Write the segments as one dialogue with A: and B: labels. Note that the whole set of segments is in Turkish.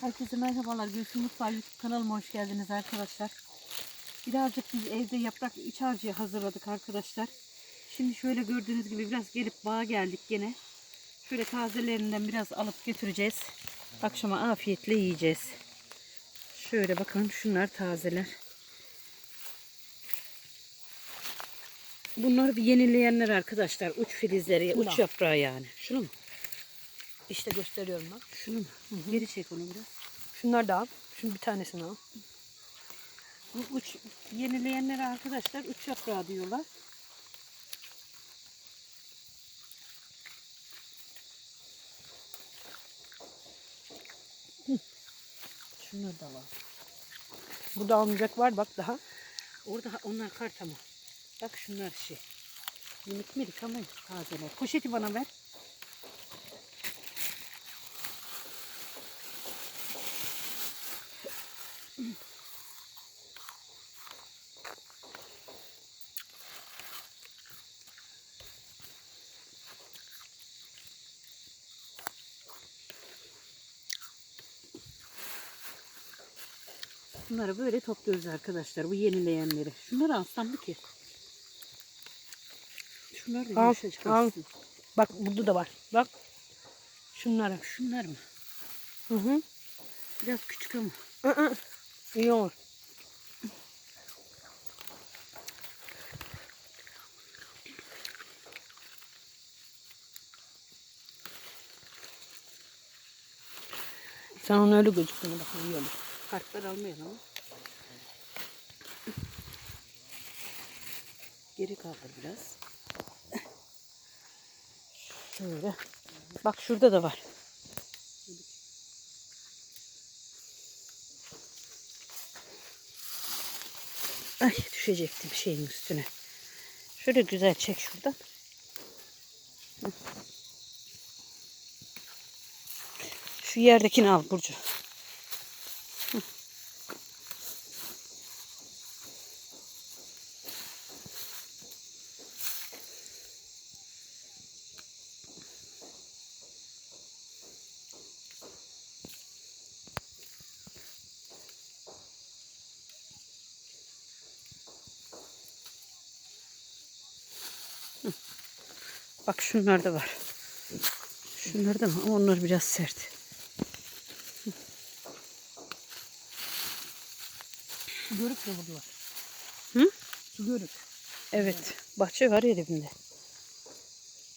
A: Herkese merhabalar. Gülsüm Mutfağı YouTube kanalıma hoş geldiniz arkadaşlar. Birazcık biz evde yaprak iç harcı hazırladık arkadaşlar. Şimdi şöyle gördüğünüz gibi biraz gelip bağa geldik gene. Şöyle tazelerinden biraz alıp götüreceğiz. Akşama afiyetle yiyeceğiz. Şöyle bakın şunlar tazeler. Bunlar bir yenileyenler arkadaşlar. Uç filizleri, uç yaprağı yani. Şunu mu?
B: İşte gösteriyorum bak.
A: Şunu mu? Geri çek onu biraz.
B: Şunlar da al. Şunun bir tanesini al.
A: Bu uç yenileyenlere arkadaşlar uç yaprağı diyorlar. Hı. Şunlar da var.
B: Burada almayacak var bak daha.
A: Orada onlar kart ama. Bak şunlar şey. Minik minik ama tazeler. Poşeti bana ver. Bunları böyle topluyoruz arkadaşlar. Bu yenileyenleri. Şunları alsam mı ki? Şunlar da
B: Al,
A: yumuşacık
B: al.
A: aslında.
B: Bak burada da var. Bak. Şunları.
A: Şunlar mı?
B: Hı hı.
A: Biraz küçük ama.
B: Hı hı. İyi olur. Sen onu öyle gözüktüğüne bak olur.
A: Kartlar almayalım ama. Geri kaldır biraz.
B: Şöyle. Bak şurada da var.
A: Ay düşecekti bir şeyin üstüne. Şöyle güzel çek şuradan. Şu yerdekini al Burcu. Bak şunlar da var. Şunlar da mı? Ama onlar biraz sert.
B: Su görük de burada var.
A: Hı?
B: Su görük.
A: Evet. Bahçe var ya dibinde.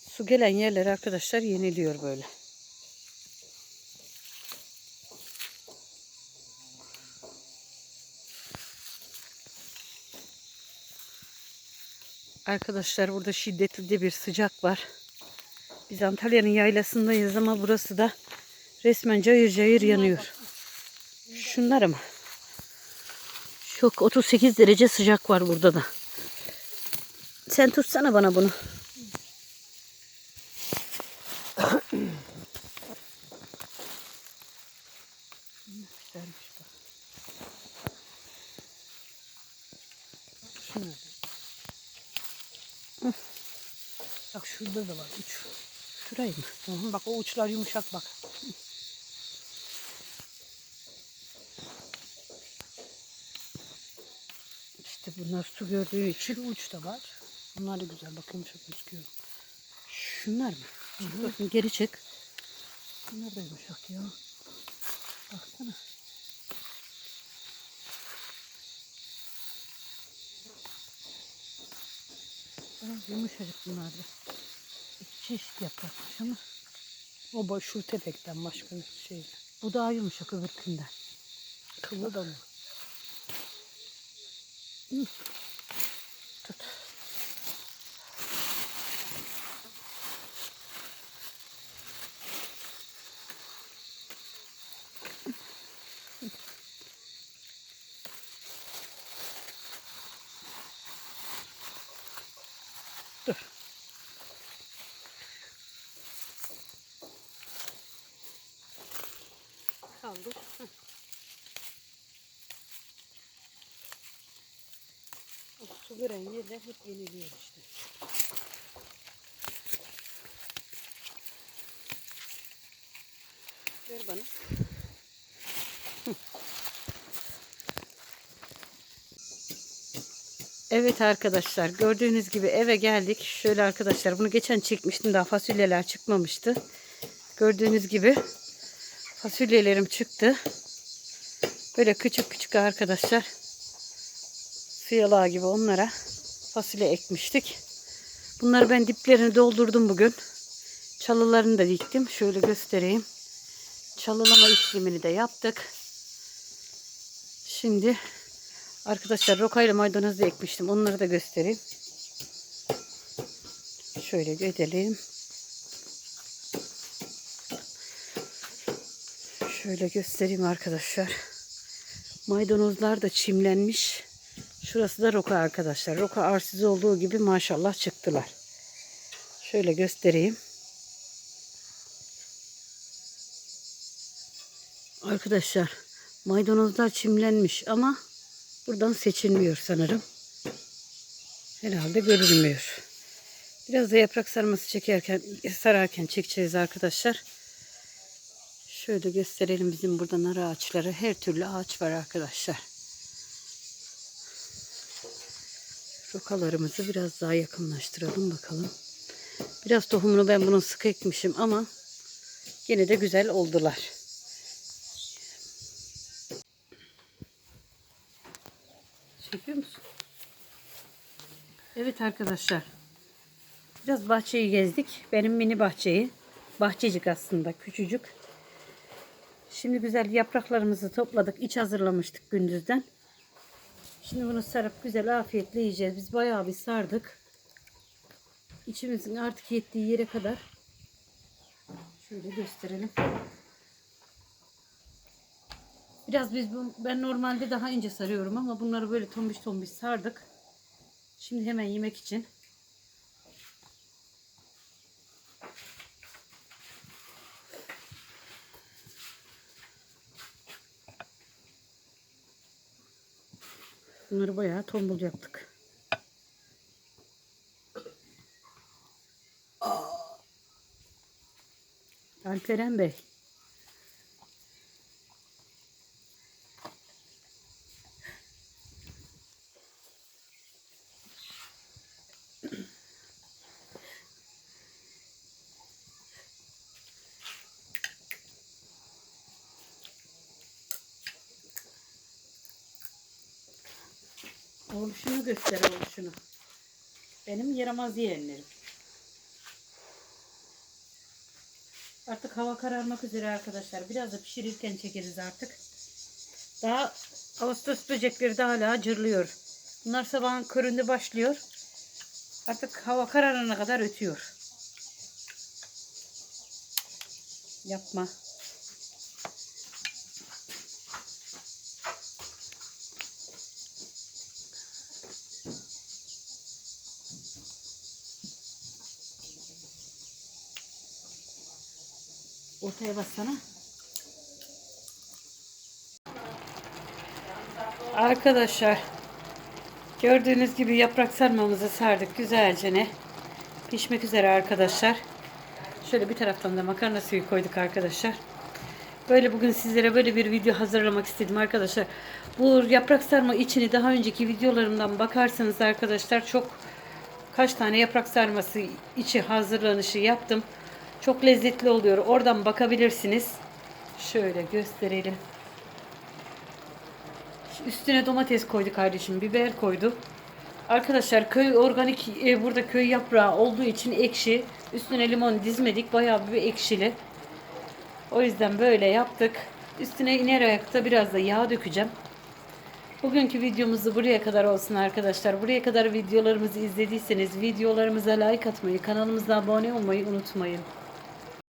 A: Su gelen yerler arkadaşlar yeniliyor böyle. Arkadaşlar burada şiddetli de bir sıcak var. Biz Antalya'nın yaylasındayız ama burası da resmen cayır cayır yanıyor. Şunlar mı? Çok 38 derece sıcak var burada da. Sen tutsana bana bunu. Güzelmiş. Bak
B: şurada da var uç.
A: Şurayı mı?
B: Bak o uçlar yumuşak bak.
A: İşte bunlar su gördüğü için.
B: Uç da var. Bunlar da güzel bak yumuşak gözüküyor.
A: Şunlar mı? Çık bakın geri çık.
B: Bunlar da yumuşak ya.
A: Baksana. Biraz yumuşacık bunlar da. İki çeşit yaprakmış ama
B: O boş şu tefekten başka bir şey.
A: bu daha yumuşak öbürkünden.
B: Kıllı da mı?
A: kaldık. Sulu rengi de hep yeniliyor işte. Ver bana. Evet arkadaşlar gördüğünüz gibi eve geldik. Şöyle arkadaşlar bunu geçen çekmiştim daha fasulyeler çıkmamıştı. Gördüğünüz gibi fasulyelerim çıktı. Böyle küçük küçük arkadaşlar fiyalağı gibi onlara fasulye ekmiştik. Bunları ben diplerini doldurdum bugün. Çalılarını da diktim. Şöyle göstereyim. Çalılama işlemini de yaptık. Şimdi arkadaşlar rokayla maydanoz da ekmiştim. Onları da göstereyim. Şöyle gidelim. Şöyle göstereyim arkadaşlar. Maydanozlar da çimlenmiş. Şurası da roka arkadaşlar. Roka arsız olduğu gibi maşallah çıktılar. Şöyle göstereyim. Arkadaşlar maydanozlar çimlenmiş ama buradan seçilmiyor sanırım. Herhalde görülmüyor. Biraz da yaprak sarması çekerken sararken çekeceğiz arkadaşlar. Şöyle gösterelim bizim burada nar ağaçları. Her türlü ağaç var arkadaşlar. Rokalarımızı biraz daha yakınlaştıralım bakalım. Biraz tohumunu ben bunun sık ekmişim ama yine de güzel oldular. Çekiyor musun? Evet arkadaşlar. Biraz bahçeyi gezdik. Benim mini bahçeyi. Bahçecik aslında küçücük. Şimdi güzel yapraklarımızı topladık. İç hazırlamıştık gündüzden. Şimdi bunu sarıp güzel afiyetle yiyeceğiz. Biz bayağı bir sardık. İçimizin artık yettiği yere kadar. Şöyle gösterelim. Biraz biz bu, ben normalde daha ince sarıyorum ama bunları böyle tombiş tombiş sardık. Şimdi hemen yemek için. Bunları bayağı tombul yaptık. Alperen Bey. Oluşunu göster oluşunu. Benim yaramaz yeğenlerim. Artık hava kararmak üzere arkadaşlar. Biraz da pişirirken çekeriz artık. Daha Ağustos böcekleri de hala cırlıyor. Bunlar sabahın köründe başlıyor. Artık hava kararana kadar ötüyor. Yapma. Ortaya bassana. Arkadaşlar gördüğünüz gibi yaprak sarmamızı sardık güzelce ne pişmek üzere arkadaşlar. Şöyle bir taraftan da makarna suyu koyduk arkadaşlar. Böyle bugün sizlere böyle bir video hazırlamak istedim arkadaşlar. Bu yaprak sarma içini daha önceki videolarımdan bakarsanız arkadaşlar çok kaç tane yaprak sarması içi hazırlanışı yaptım. Çok lezzetli oluyor. Oradan bakabilirsiniz. Şöyle gösterelim. Üstüne domates koydu kardeşim. Biber koydu. Arkadaşlar köy organik e, burada köy yaprağı olduğu için ekşi. Üstüne limon dizmedik. Bayağı bir ekşili. O yüzden böyle yaptık. Üstüne iner ayakta biraz da yağ dökeceğim. Bugünkü videomuzu buraya kadar olsun arkadaşlar. Buraya kadar videolarımızı izlediyseniz videolarımıza like atmayı, kanalımıza abone olmayı unutmayın.